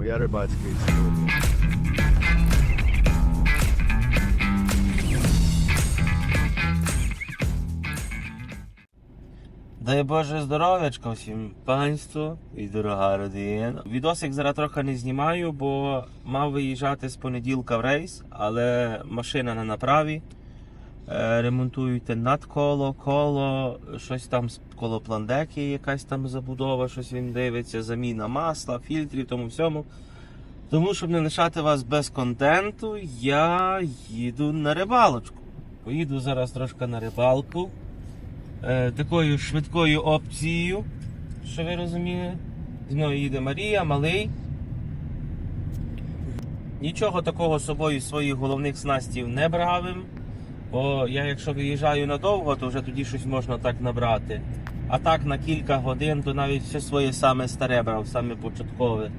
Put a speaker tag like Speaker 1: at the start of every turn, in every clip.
Speaker 1: Моя рибацька історія.
Speaker 2: Дай Боже здоров'ячка всім панству і дорога родина. Відосик зараз трохи не знімаю, бо мав виїжджати з понеділка в рейс, але машина на направі. Е, Ремонтують надколо, коло, щось там коло пландеки, якась там забудова, щось він дивиться, заміна масла, фільтрів, тому всьому. Тому, щоб не лишати вас без контенту, я їду на рибалочку. Поїду зараз трошки на рибалку е, такою швидкою опцією, що ви розуміли. Зі мною їде Марія, малий. Нічого такого з собою своїх головних снастів не бравим. Бо я, якщо виїжджаю надовго, то вже тоді щось можна так набрати. А так на кілька годин, то навіть все своє саме старе брав, саме початкове.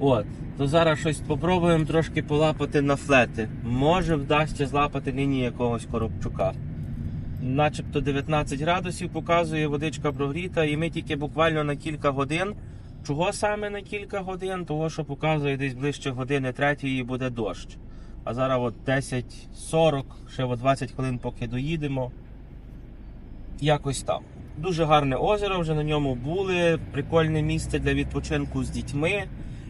Speaker 2: От, то зараз щось спробуємо трошки полапати на флети. Може вдасться злапати нині якогось коробчука начебто 19 градусів показує, водичка прогріта, і ми тільки буквально на кілька годин. Чого саме на кілька годин? Того, що показує десь ближче години третьої буде дощ. А зараз от 10.40, ще от 20 хвилин поки доїдемо. Якось там. Дуже гарне озеро, вже на ньому були. Прикольне місце для відпочинку з дітьми.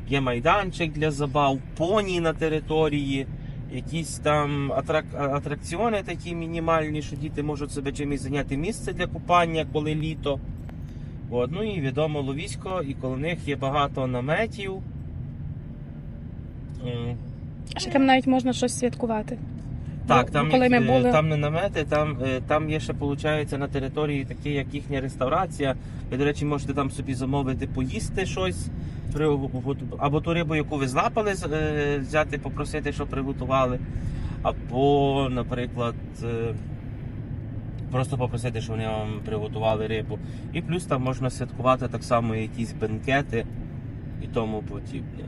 Speaker 2: Є майданчик для забав, поні на території якісь там атрак... атракціони такі мінімальні, що діти можуть себе чимось зайняти місце для купання, коли літо. От, ну і відомо ловісько, і коло них є багато наметів.
Speaker 3: Ще там навіть можна щось святкувати.
Speaker 2: Так, там,
Speaker 3: коли ми
Speaker 2: е,
Speaker 3: були-
Speaker 2: там не намети, там, е, там є ще, виходить, на території таке, як їхня реставрація. Ви, до речі, можете там собі замовити поїсти щось, або ту рибу, яку ви злапали, з- е, взяти, попросити, щоб приготували. Або, наприклад, е, просто попросити, щоб вони вам приготували рибу. І плюс там можна святкувати так само якісь бенкети і тому подібне.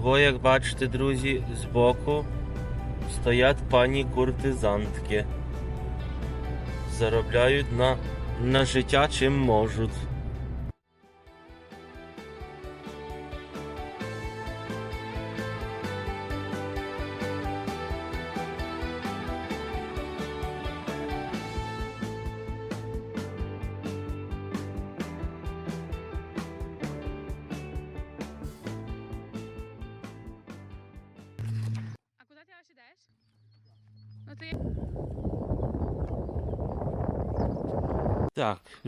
Speaker 2: Двоє, як бачите, друзі, збоку стоять пані куртизантки. Заробляють на, на життя чим можуть.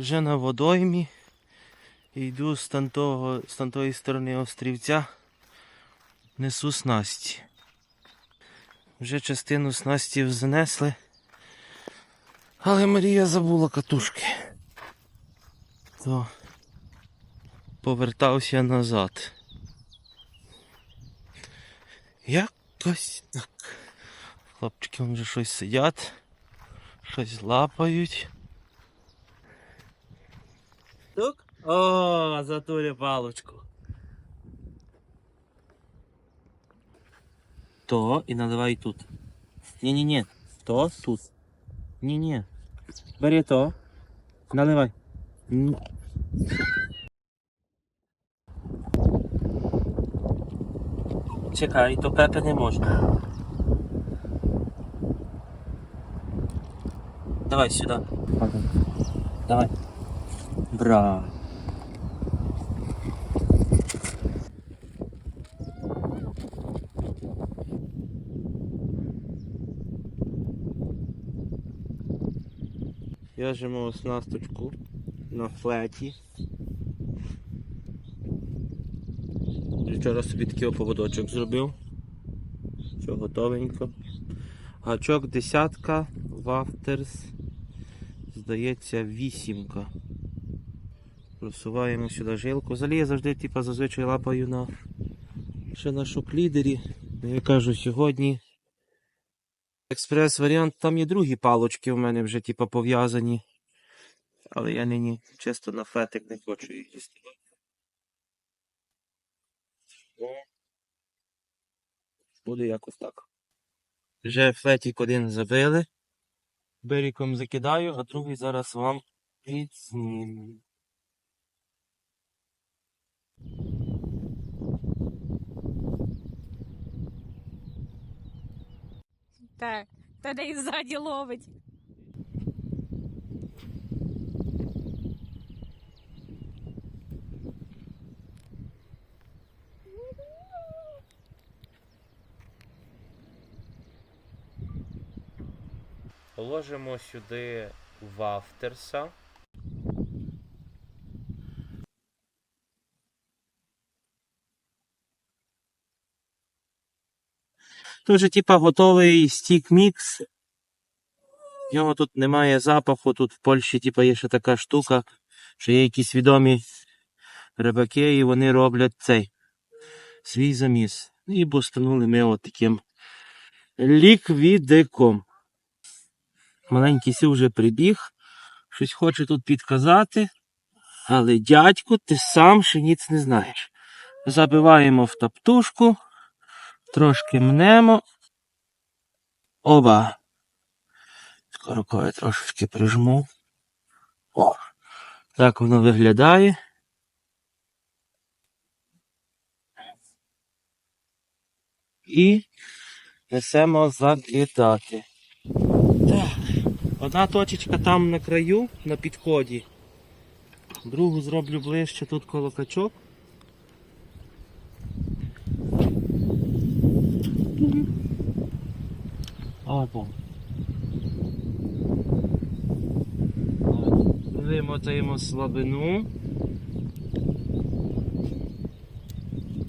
Speaker 2: Вже на водоймі. Йду з тантого, з тантої сторони острівця. Несу снасті. Вже частину снастів занесли. Але Марія забула катушки. То повертався назад. Якось так. Хлопчики вже щось сидять, щось лапають. Тук? О, затулі палочку. То і наливай тут. Ні-ні-ні. То тут. Ні-ні. Бери то. Наливай. Чекай, то пепе не можна. Давай сюди. Давай. Бра. В'яжемо оснасточку на флеті. Вчора собі такий поводочок зробив. Все готовенько. Гачок десятка, вафтерс. Здається, вісімка. Просуваємо сюди жилку. Взагалі я завжди типу, зазвичай лапаю на ще на шоклідері. Ну, Я кажу, сьогодні Експрес-варіант, там є другі палочки у мене вже, типа, пов'язані. Але я нині чисто на фетик не хочу їх діставати. Буде якось так. Вже фетик один забили. Беріком закидаю, а другий зараз вам відзніму.
Speaker 4: Так, та де і ззаді ловить.
Speaker 2: Положимо сюди вафтерса. Тут же, типа, готовий стік-мікс. В нього тут немає запаху, тут в Польщі, типа, є ще така штука, що є якісь відомі рибаки, і вони роблять цей свій заміс. І бустанули ми от таким ліквідиком. Маленький сів вже прибіг, щось хоче тут підказати. Але дядьку, ти сам ще ніц не знаєш. Забиваємо в таптушку, трошки мнемо. Оба. Рукою трошечки прижму. О! Так воно виглядає. І несемо закидати. Так. Одна точечка там на краю, на підході. Другу зроблю ближче тут коло качок. Або. Вимотаємо слабину.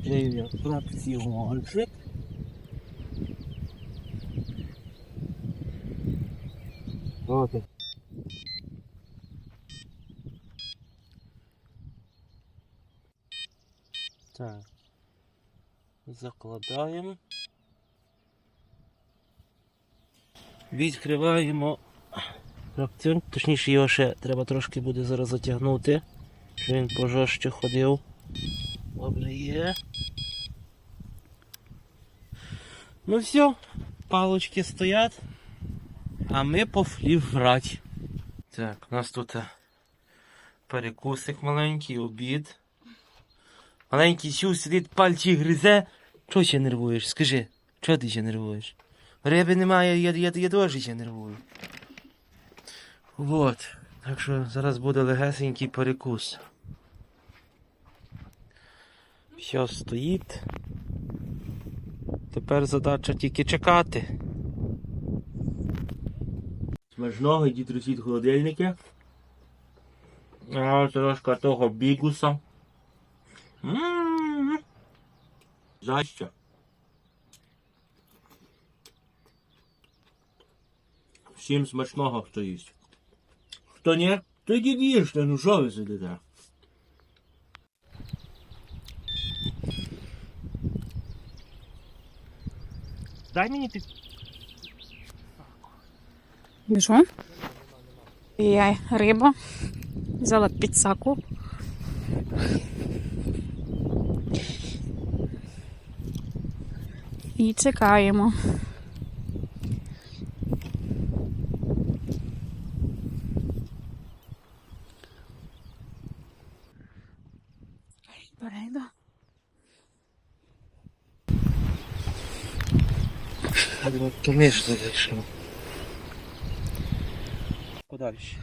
Speaker 2: Жив'я фракціончик. От. Так. Закладаємо. Відкриваємо фракціон, точніше його ще треба трошки буде зараз затягнути, щоб він пожорстче ходив. Добре є. Ну все, палочки стоять. А ми пофлів грати. Так, у нас тут е, перекусик маленький, обід. Маленький сю сидить, пальці гризе. Чого ще нервуєш? Скажи, чого ти ще нервуєш? Риби немає, я, я, я теж ще нервую. Вот. Так що зараз буде легесенький перекус. Все стоїть. Тепер задача тільки чекати. Смачного, йдіть росіть холодильники. А трошки того бігуса. М-м-м. За Всім смачного, хто їсть. Хто ні, то йдіть їжте, ну що ви сидите? Дай мені під...
Speaker 4: І що? Є риба. Взяла підсаку. І чекаємо. Перейду.
Speaker 2: Конечно, зайшов. Подальше.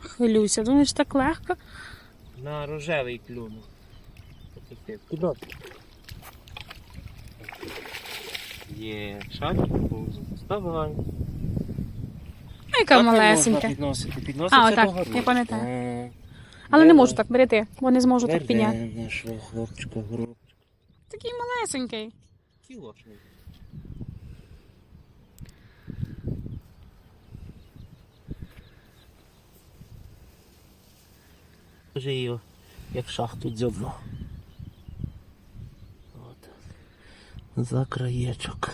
Speaker 4: Хвилююся, думаєш так легко?
Speaker 2: На рожевий клюнув. Куди? Є, шаг, вставай.
Speaker 4: А яка малесенька.
Speaker 2: Підносити, підносити.
Speaker 4: А, отак, я пам'ятаю. Але не можу так, бери ти, бо не зможу так підняти.
Speaker 2: Нашого хлопчика гру.
Speaker 4: Такий малесенький.
Speaker 2: Кілошний. Вже його як шахту дзьобнув. От. за краєчок.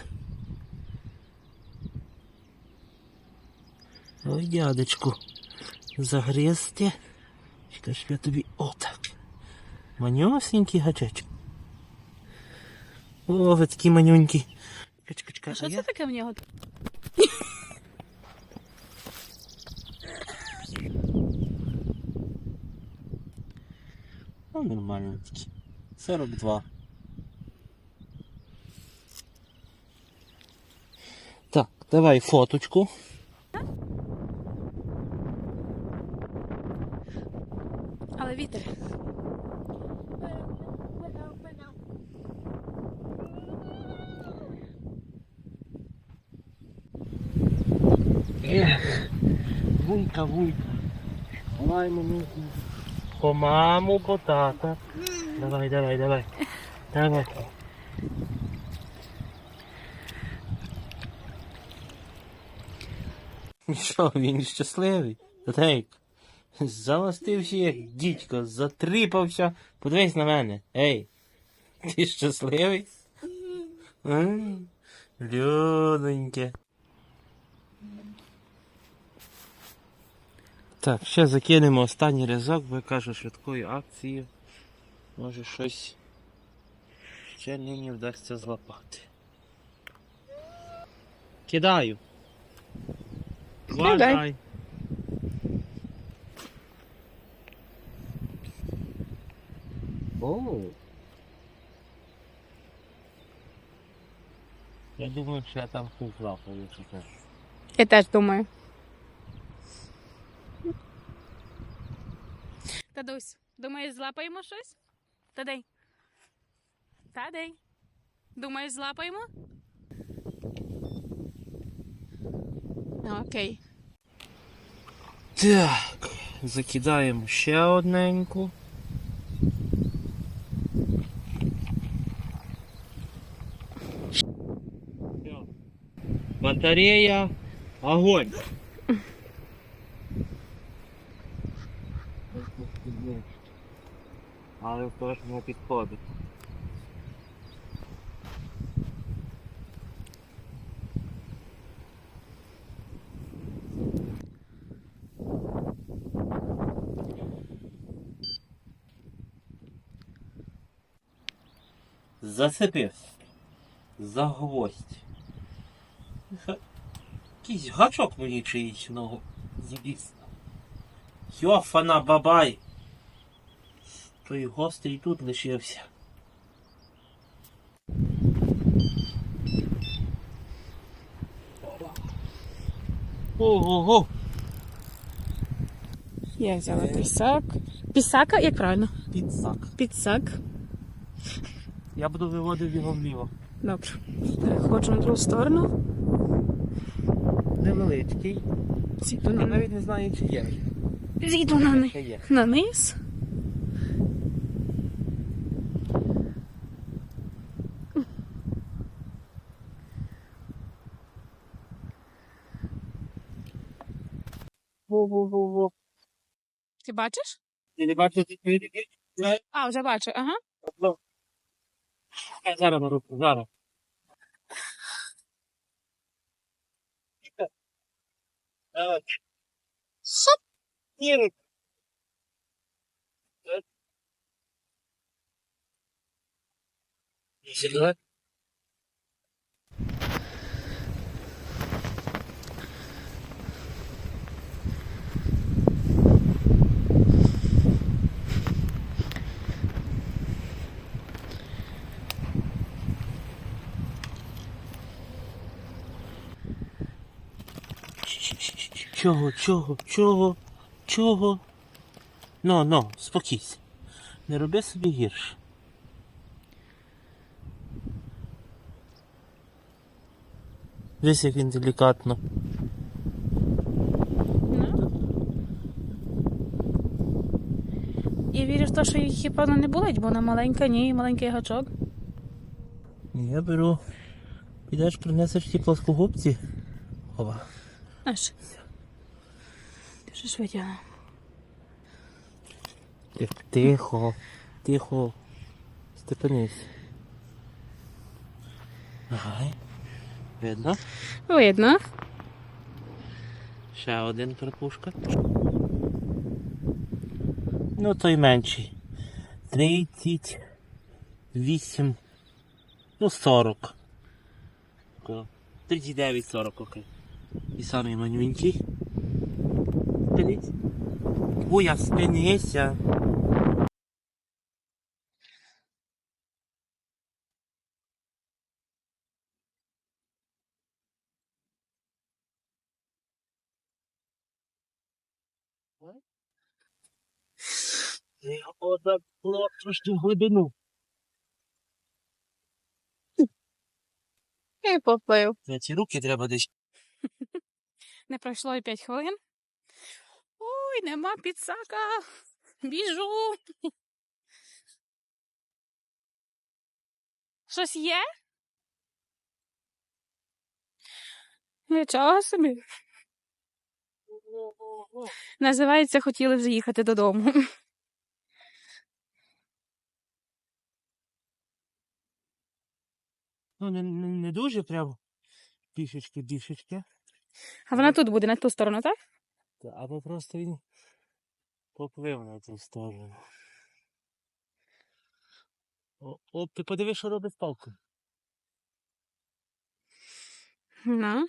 Speaker 2: Ой, дядечку, загрізти. Чекай, щоб я тобі отак. Манюсенький гачечок. О, ви такі манюнькі.
Speaker 4: А що це таке в нього?
Speaker 2: Ну, нормально такі. 42. Так, давай фоточку. Вуйка, вуйка. Давай мене. По маму, по тата. Давай, давай, давай. Давай. І Що, він щасливий? Тейк. Заластився як дідько, затріпався. Подивись на мене. Ей, ти щасливий? М, Людоньке. Так, ще закинемо останній разок, бо я кажу швидкою акцією. Може щось ще нині вдасться злапати. Кидаю. Зважай. Оу. Я думаю, що я там хуй злапаю, якщо чесно.
Speaker 4: Я теж думаю. Тадусь, думаєш, злапаємо щось? Тадей. Тадей. Думаєш, злапаємо? Окей.
Speaker 2: Так, закидаємо ще одненьку. Батарея, огонь. Але в точно підходить. Зацепив. За гвоздь. Якийсь гачок мені чиїсь ногу зібіс. Йофана бабай. Той гострий тут лишився. Ого-го.
Speaker 4: Я взяла пісак. Пісака, як правильно?
Speaker 2: Підсак.
Speaker 4: Підсак.
Speaker 2: Я буду виводити його вліво.
Speaker 4: Добре. Ходжу на другу сторону.
Speaker 2: Невеличкий.
Speaker 4: Зійду
Speaker 2: Я навіть не знаю, чи є.
Speaker 4: Зійду на
Speaker 2: є.
Speaker 4: На низ.
Speaker 2: Во-во-во-во.
Speaker 4: Ти бачиш?
Speaker 2: Ти не бачиш, ти не бачиш?
Speaker 4: А, вже бачу, ага.
Speaker 2: Е, Зараз на руку, зараз. Давай. Суп. Ні. Сюда. Чого, чого, чого, чого? Ну, ну, спокійся. Не роби собі гірше. Дивись, як він делікатно.
Speaker 4: Ну. Я вірю в те, що їх, певно, не болить, бо вона маленька, ні, маленький гачок.
Speaker 2: Я беру. Підеш принесеш ті плоскогубці. Ова.
Speaker 4: Аж. Дуже швидко.
Speaker 2: Тихо, тихо. Степенись. Давай. Видно?
Speaker 4: Видно.
Speaker 2: Ще один карпушка. Ну, той менший. 38. Ну, 40. 39-40, окей. І самий манюнький. Спинись. Буя, спинися. Отак було трошки в глибину.
Speaker 4: І поплив.
Speaker 2: Ці руки треба десь.
Speaker 4: Не пройшло і 5 хвилин. Ой, нема підсака. Біжу. Щось є? Нічого собі. Називається хотіли вже їхати додому.
Speaker 2: Ну, не, не, не дуже прям пішечки, бішечки.
Speaker 4: А вона тут буде, на ту сторону, так?
Speaker 2: Або просто він поплив на цю сторону. О, о, ти подивись, що робить палку. Ну?
Speaker 4: Ну.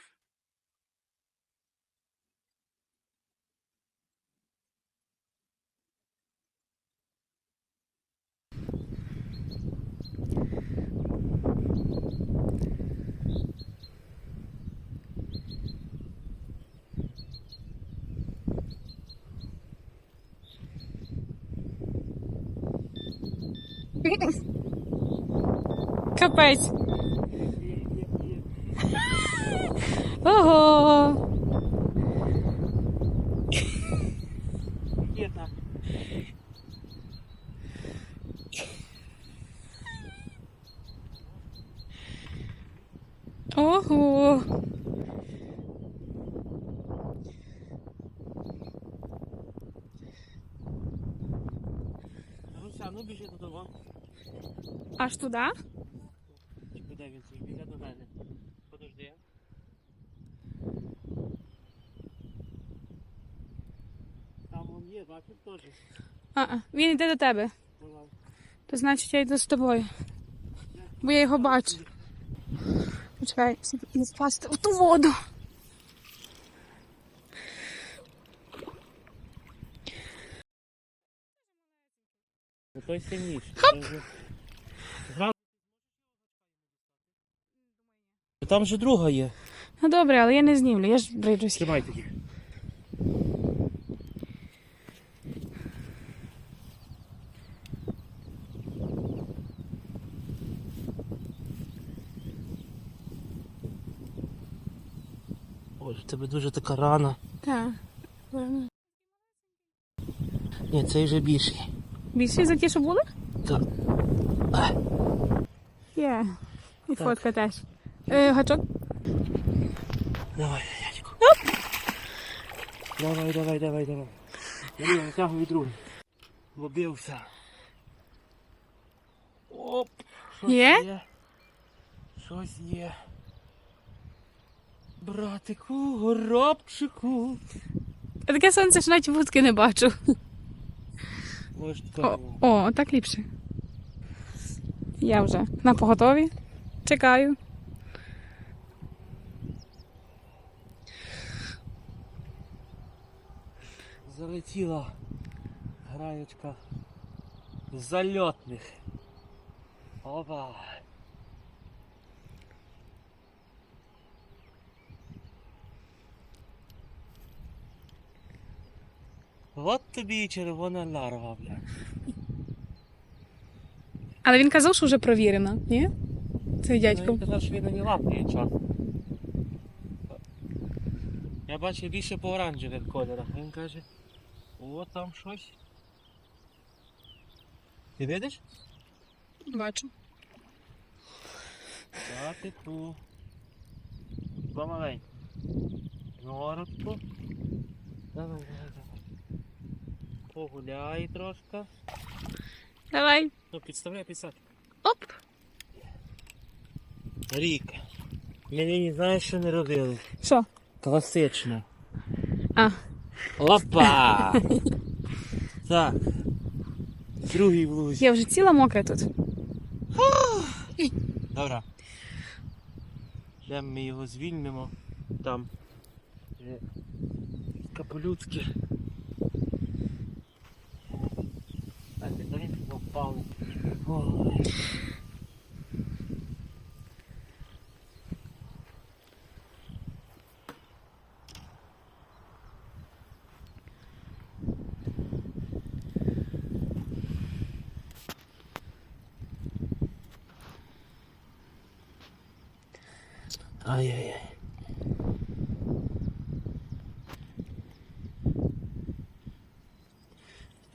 Speaker 4: Капець. Ого.
Speaker 2: Є так.
Speaker 4: Ого. Аж туди?
Speaker 2: Чи куди він собі біля до мене? Подожди. Там он є, бачиш теж.
Speaker 4: А, він йде до тебе.
Speaker 2: Давай.
Speaker 4: То значить я йду з тобою. Бо я його бачу. Почекай, не впасти в ту воду.
Speaker 2: Ну той сильніший. Це вже- Зразу- Там же друга є.
Speaker 4: Ну добре, але я не знімлю, я ж бриджусь.
Speaker 2: Тримай тоді. Ой, в тебе дуже така рана.
Speaker 4: Так.
Speaker 2: Ні, цей вже більший.
Speaker 4: Більше за ті, що були?
Speaker 2: Так.
Speaker 4: Є. І фотка теж. Е, гачок.
Speaker 2: Давай, дядько. Давай, давай, давай, давай. Я витягую другий. Лобився. Оп! Щось
Speaker 4: Є?
Speaker 2: Щось є. Братику, горобчику.
Speaker 4: А таке сонце, що навіть вудки не бачу.
Speaker 2: Ось
Speaker 4: О,
Speaker 2: так.
Speaker 4: о, так ліпше. Я вже на поготові. Чекаю.
Speaker 2: Залетіла граєчка зальотних. Опа. От тобі і червона ларва, бля.
Speaker 4: Але він казав, що вже провірено, ні? Цей дядько.
Speaker 2: Він казав, що він не лапає час. Я бачу більше по оранжевих кольорах. Він каже, о, там щось. Ти видиш?
Speaker 4: Бачу.
Speaker 2: Та ти ту. Помаленьку. Норочку. Давай, давай, давай. Погуляй трошки.
Speaker 4: Давай.
Speaker 2: Ну, підставляй підсак.
Speaker 4: Оп.
Speaker 2: Рік. Ми нині знаєш, що не робили?
Speaker 4: Що?
Speaker 2: Класично.
Speaker 4: А.
Speaker 2: Опа! так. Другий в лузі.
Speaker 4: Я вже ціла мокра тут.
Speaker 2: Добре. Йдемо ми його звільнимо. Там. Е, Капелюцьке. Так, де він попав. Ай-яй-яй.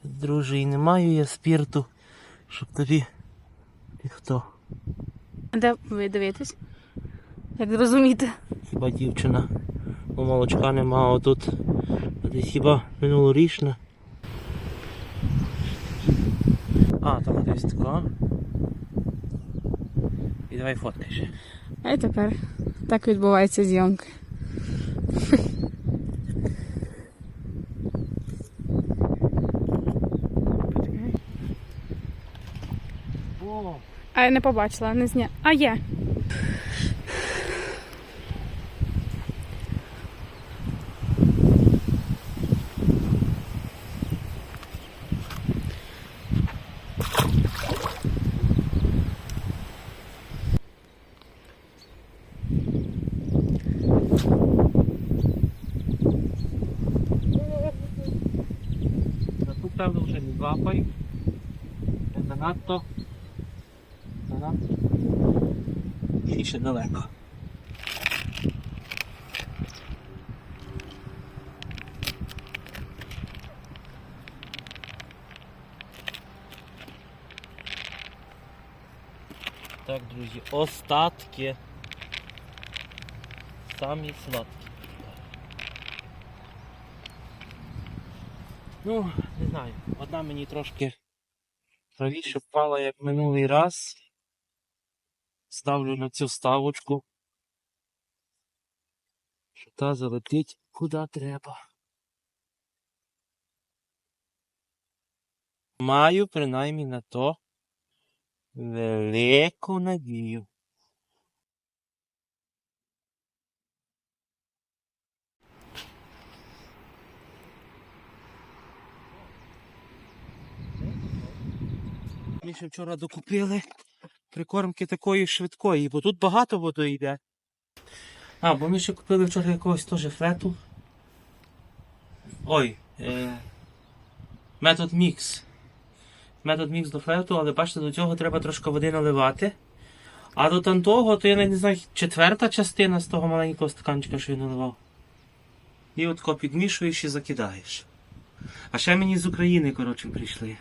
Speaker 2: Друже, і не маю я спірту, щоб тобі. Ти хто?
Speaker 4: Де ви дивитесь? Як зрозуміти?
Speaker 2: Хіба дівчина? Бо молочка нема, а тут а десь хіба минулорічна. А, там десь така. І давай фоткай ще.
Speaker 4: А тепер так відбувається
Speaker 2: зйомки.
Speaker 4: А я не побачила, не зня. А є.
Speaker 2: Та вже не лапай. Це Занадто. Занадто. І ще далеко. Так, друзі, остатки. Самі сладкі. Ну, знаю. Одна мені трошки правіше впала, як минулий раз. Ставлю на цю ставочку. Що та залетить куди треба. Маю принаймні на то велику надію. Ми ще вчора докупили прикормки такої швидкої, бо тут багато води йде. А, бо ми ще купили вчора якогось теж флету. Ой, е... метод мікс. Метод мікс до флету, але бачите, до цього треба трошки води наливати. А до тантого, то я не знаю, четверта частина з того маленького стаканчика, що я наливав. І от підмішуєш і закидаєш. А ще мені з України, коротше, прийшли.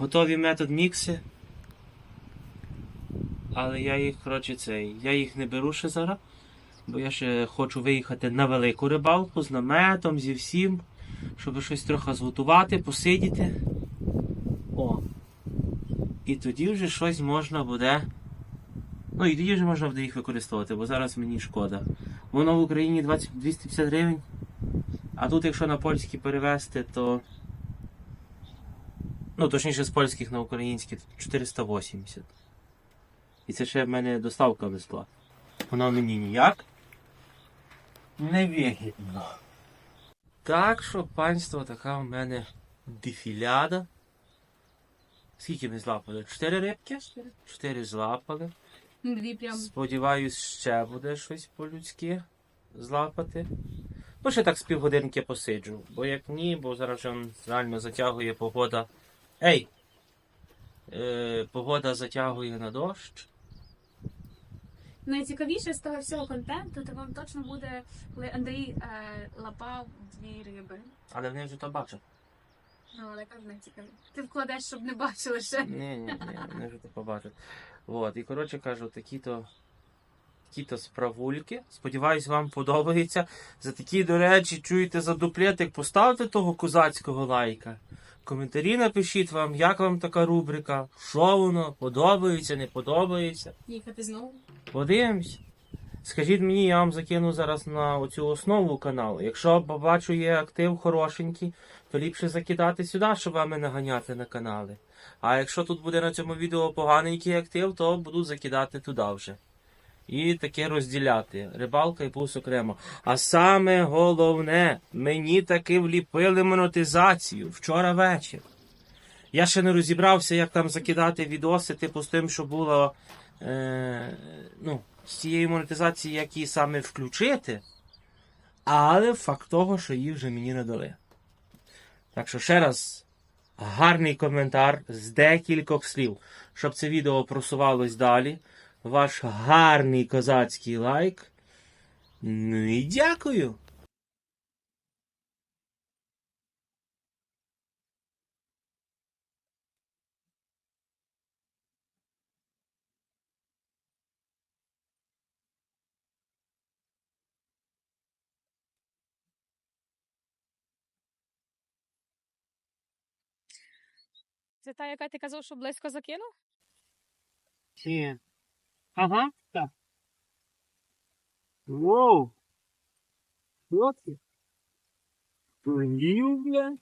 Speaker 2: Готові метод мікси. Але я їх, коротше, цей, я їх не беру ще зараз. Бо я ще хочу виїхати на велику рибалку з наметом, зі всім, щоб щось трохи зготувати, посидіти. О. І тоді вже щось можна буде. Ну і тоді вже можна буде їх використовувати, бо зараз мені шкода. Воно в Україні 20, 250 гривень. А тут, якщо на польські перевезти, то. Ну, точніше, з польських на українські 480. І це ще в мене доставка безплатна. Вона мені ніяк не вигідно. Так що, панство, така в мене дефіляда. Скільки ми злапали? Чотири рибки? Чотири злапали.
Speaker 4: Дві прям.
Speaker 2: Сподіваюсь, ще буде щось по-людськи злапати. Ну, ще так з півгодинки посиджу. Бо як ні, бо зараз вже реально затягує погода. Ей! Е, погода затягує на дощ.
Speaker 4: Найцікавіше з того всього контенту, то вам точно буде, коли Андрій е, лапав дві риби.
Speaker 2: Але вони вже то бачать.
Speaker 4: Ну, але яка найцікавіше. Ти вкладеш, щоб не бачили ще.
Speaker 2: Ні, ні, ні, вони вже то побачать. От, і коротше кажу, такі-то. Такі-то справульки. Сподіваюсь, вам подобається. За такі, до речі, чуєте за дуплетик, поставте того козацького лайка. Коментарі напишіть вам, як вам така рубрика, що воно, подобається, не подобається.
Speaker 4: Їхати знову.
Speaker 2: Подивимось. Скажіть мені, я вам закину зараз на оцю основу каналу. Якщо побачу є актив хорошенький, то ліпше закидати сюди, щоб вами наганяти на канали. А якщо тут буде на цьому відео поганенький актив, то буду закидати туди вже. І таке розділяти. Рибалка і пус окремо. А саме головне, мені таки вліпили монетизацію вчора вечір. Я ще не розібрався, як там закидати відоси, типу з тим, що було е, ну, з цієї монетизації, як її саме включити. Але факт того, що її вже мені не дали. Так що ще раз гарний коментар з декількох слів, щоб це відео просувалось далі. Ваш гарний козацький лайк. Ну і дякую.
Speaker 4: Це та, яка ти казав, що близько закинув?
Speaker 2: Ці. Ага, так. Воу. Хлопці. Турнів, бля.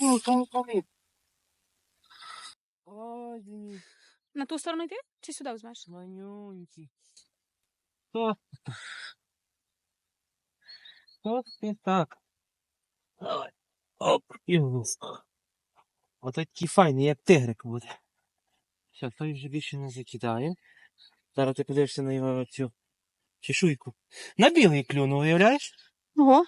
Speaker 2: Ну, там коли. Ой,
Speaker 4: На ту сторону йти? Чи сюди візьмеш?
Speaker 2: манюнький. Хто? Хто ти так? Давай. Оп, і вниз. Ото такий файний, як тигрик буде. Все, той вже більше не закидає. Зараз ти подивишся на його цю чешуйку. На білий клюнув, уявляєш?
Speaker 4: Ого.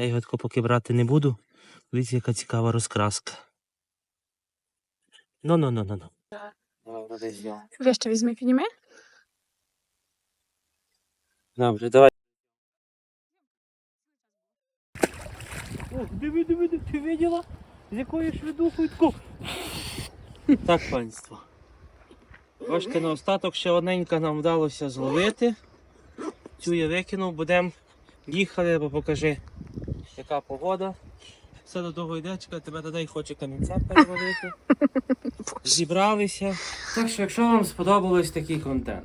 Speaker 2: Я його тако поки брати не буду. Дивіться, яка цікава розкраска. Ну, ну, ну, ну, ну. Взяв.
Speaker 4: Вище візьми, підніми.
Speaker 2: Добре, давай. О, диви, диви, диви, ти виділа? З якою швидухою таку. Так, панство. Бачите, на остаток ще одненька нам вдалося зловити. Цю я викинув, будемо їхали, бо покажи, яка погода. Все до того йде, чекай, тебе додай хоче камінця перевалити. Зібралися. Так що, якщо вам сподобалось такий контент,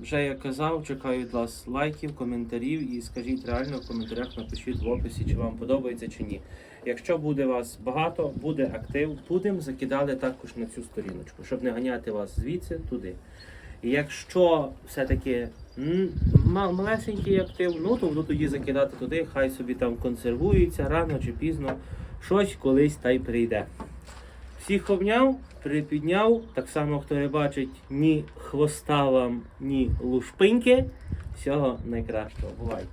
Speaker 2: вже я казав, чекаю від вас лайків, коментарів і скажіть реально в коментарях, напишіть в описі, чи вам подобається чи ні. Якщо буде вас багато, буде актив, будемо закидали також на цю сторіночку, щоб не ганяти вас звідси туди. І якщо все-таки малесенький актив, ну то буду тоді закидати туди, хай собі там консервується рано чи пізно, щось колись та й прийде. Всіх обняв, припідняв. Так само, хто не бачить ні хвоста вам, ні лушпиньки. Всього найкращого. Бувайте.